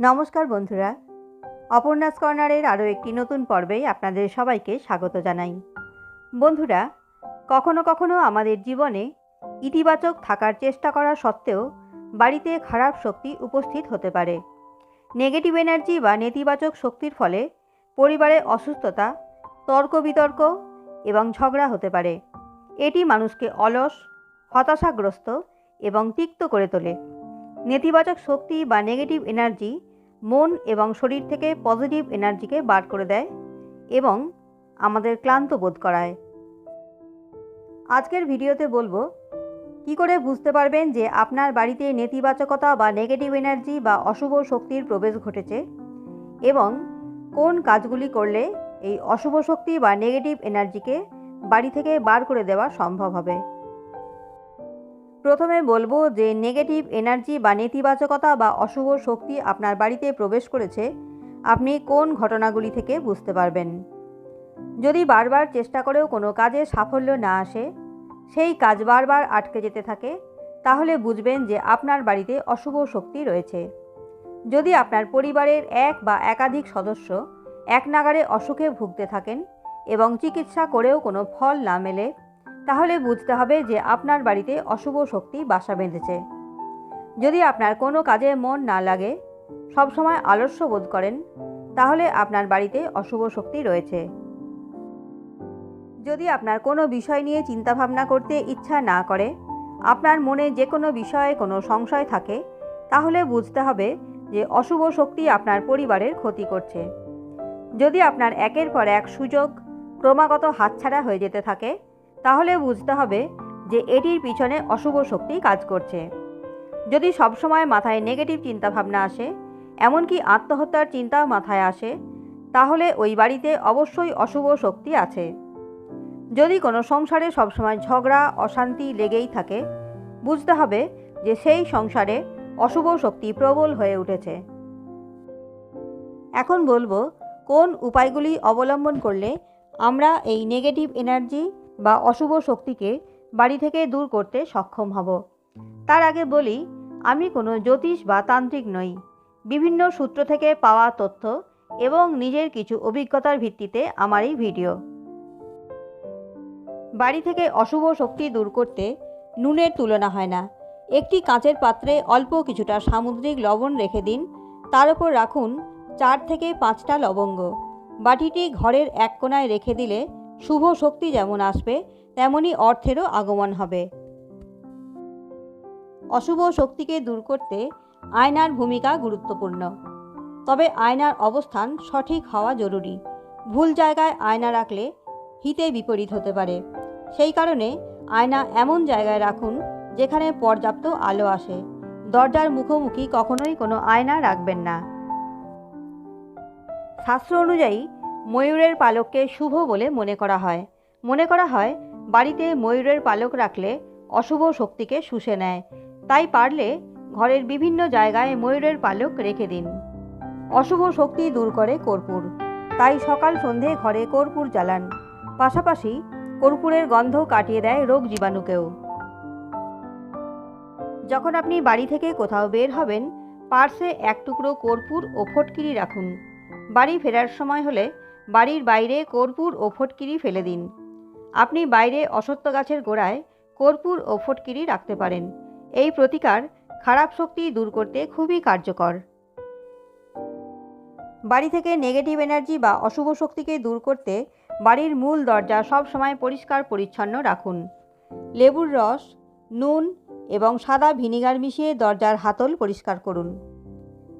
নমস্কার বন্ধুরা। অপর্ণাস কর্নারের আরও একটি নতুন পর্বে আপনাদের সবাইকে স্বাগত জানাই। বন্ধুরা, কখনো কখনো আমাদের জীবনে ইতিবাচক থাকার চেষ্টা করা সত্ত্বেও বাড়িতে খারাপ শক্তি উপস্থিত হতে পারে। নেগেটিভ এনার্জি বা নেতিবাচক শক্তির ফলে পরিবারে অসুস্থতা তর্ক বিতর্ক এবং ঝগড়া হতে পারে। এটি মানুষকে অলস, হতাশাগ্রস্ত এবং তিক্ত করে তোলে। নেতিবাচক শক্তি বা নেগেটিভ এনার্জি মন এবং শরীর থেকে পজিটিভ এনার্জিকে বার করে দেয় এবং আমাদের ক্লান্ত বোধ করায়। আজকের ভিডিওতে বলব, কি করে বুঝতে পারবেন যে আপনার বাড়িতে নেতিবাচকতা বা নেগেটিভ এনার্জি বা অশুভ শক্তির প্রবেশ ঘটেছে এবং কোন কাজগুলি করলে এই অশুভ শক্তি বা নেগেটিভ এনার্জিকে বাড়ি থেকে বার করে দেওয়া সম্ভব হবে? প্রথমে বলব যে নেগেটিভ এনার্জি বা নেতিবাচকতা বা অশুভ শক্তি আপনার বাড়িতে প্রবেশ করেছে, আপনি কোন ঘটনাগুলি থেকে বুঝতে পারবেন? যদি বারবার চেষ্টা করেও কোনো কাজে সাফল্য না আসে, সেই কাজ বারবার আটকে যেতে থাকে, তাহলে বুঝবেন যে আপনার বাড়িতে অশুভ শক্তি রয়েছে। যদি আপনার পরিবারের এক বা একাধিক সদস্য এক নাগারে অসুখে ভুগতে থাকেন এবং চিকিৎসা করেও কোনো ফল না মেলে তাহলে বুঝতে হবে যে আপনার বাড়িতে অশুভ শক্তি বাসা বেঁধেছে। যদি আপনার কোনো কাজে মন না লাগে, সবসময় আলস্য বোধ করেন, তাহলে আপনার বাড়িতে অশুভ শক্তি রয়েছে। যদি আপনার কোনো বিষয় নিয়ে চিন্তাভাবনা করতে ইচ্ছা না করে, আপনার মনে যে কোনো বিষয়ে কোনো সংশয় থাকে, তাহলে বুঝতে হবে যে অশুভ শক্তি আপনার পরিবারের ক্ষতি করছে। যদি আপনার একের পর এক সুযোগ ক্রমাগত হাতছাড়া হয়ে যেতে থাকে তাহলে বুঝতে হবে যে এটির পিছনে অশুভ শক্তি কাজ করছে। যদি সবসময় মাথায় নেগেটিভ চিন্তাভাবনা আসে, এমনকি আত্মহত্যার চিন্তাও মাথায় আসে, তাহলে ওই বাড়িতে অবশ্যই অশুভ শক্তি আছে। যদি কোনো সংসারে সবসময় ঝগড়া, অশান্তি লেগেই থাকে, বুঝতে হবে যে সেই সংসারে অশুভ শক্তি প্রবল হয়ে উঠেছে। এখন বলব কোন উপায়গুলি অবলম্বন করলে আমরা এই নেগেটিভ এনার্জি বা অশুভ শক্তিকে বাড়ি থেকে দূর করতে সক্ষম হব। তার আগে বলি, আমি কোনো জ্যোতিষ বা তান্ত্রিক নই। বিভিন্ন সূত্র থেকে পাওয়া তথ্য এবং নিজের কিছু অভিজ্ঞতার ভিত্তিতে আমার এই ভিডিও। বাড়ি থেকে অশুভ শক্তি দূর করতে নুনের তুলনা হয় না। একটি কাঁচের পাত্রে অল্প কিছুটা সামুদ্রিক লবণ রেখে দিন। তার উপর রাখুন চার থেকে পাঁচটা লবঙ্গ। বাটিটি ঘরের এক কোনায় রেখে দিলে শুভ শক্তি যেমন আসবে তেমনই অর্থেরও আগমন হবে। অশুভ শক্তিকে দূর করতে আয়নার ভূমিকা গুরুত্বপূর্ণ। তবে আয়নার অবস্থান সঠিক হওয়া জরুরি। ভুল জায়গায় আয়না রাখলে হিতে বিপরীত হতে পারে। সেই কারণে আয়না এমন জায়গায় রাখুন, যেখানে পর্যাপ্ত আলো আসে। দরজার মুখোমুখি কখনোই কোনো আয়না রাখবেন না। শাস্ত্র অনুযায়ী ময়ূরের পালককে শুভ বলে মনে করা হয়। মনে করা হয়, বাড়িতে ময়ূরের পালক রাখলে অশুভ শক্তিকে শুষে নেয়। তাই পারলে ঘরের বিভিন্ন জায়গায় ময়ূরের পালক রেখে দিন। অশুভ শক্তি দূর করে কর্পূর। তাই সকাল সন্ধে ঘরে কর্পূর জ্বালান। পাশাপাশি কর্পূরের গন্ধ কাটিয়ে দেয় রোগ জীবাণুকেও। যখন আপনি বাড়ি থেকে কোথাও বের হবেন পার্সে এক টুকরো কর্পূর ও ফটকিরি রাখুন। বাড়ি ফেরার সময় হলে বাড়ির বাইরে কর্পূর ও ফটকিরি ফেলে দিন। আপনি বাইরে অসত্য গাছের গোড়ায় কর্পূর ও ফটকিরি রাখতে পারেন। এই প্রতিকার খারাপ শক্তি দূর করতে খুবই কার্যকর। বাড়ি থেকে নেগেটিভ এনার্জি বা অশুভ শক্তিকে দূর করতে বাড়ির মূল দরজা সব সময় পরিষ্কার পরিচ্ছন্ন রাখুন। লেবুর রস, নুন এবং সাদা ভিনিগার মিশিয়ে দরজার হাতল পরিষ্কার করুন।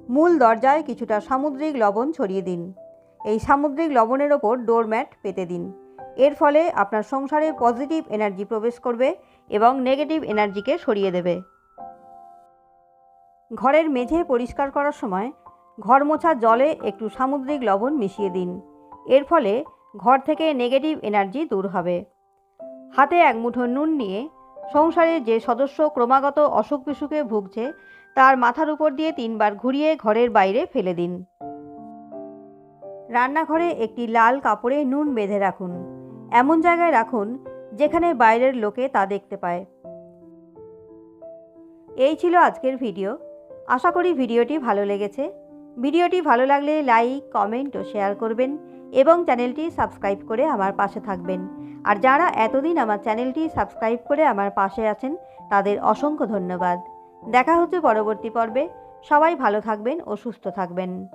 মূল দরজায় কিছুটা সামুদ্রিক লবণ ছড়িয়ে দিন। এই সামুদ্রিক লবণের ওপর ডোরম্যাট পেতে দিন। এর ফলে আপনার সংসারে পজিটিভ এনার্জি প্রবেশ করবে এবং নেগেটিভ এনার্জিকে সরিয়ে দেবে। ঘরের মেঝে পরিষ্কার করার সময় ঘর মোছা জলে একটু সামুদ্রিক লবণ মিশিয়ে দিন। এর ফলে ঘর থেকে নেগেটিভ এনার্জি দূর হবে। হাতে এক মুঠো নুন নিয়ে সংসারের যে সদস্য ক্রমাগত অসুখ বিসুখে ভুগছে, তার মাথার উপর দিয়ে তিনবার ঘুরিয়ে ঘরের বাইরে ফেলে দিন। রান্নাঘরে একটি লাল কাপড়ে নুন বেঁধে রাখুন। এমন জায়গায় রাখুন যেখানে বাইরের লোকে তা দেখতে পায়। এই ছিল আজকের ভিডিও। আশা করি ভিডিওটি ভালো লেগেছে। ভিডিওটি ভালো লাগলে লাইক, কমেন্ট ও শেয়ার করবেন এবং চ্যানেলটি সাবস্ক্রাইব করে আমার পাশে থাকবেন। আর যারা এতদিন আমার চ্যানেলটি সাবস্ক্রাইব করে আমার পাশে আছেন, তাদের অসংখ্য ধন্যবাদ। দেখা হচ্ছে পরবর্তী পর্বে। সবাই ভালো থাকবেন ও সুস্থ থাকবেন।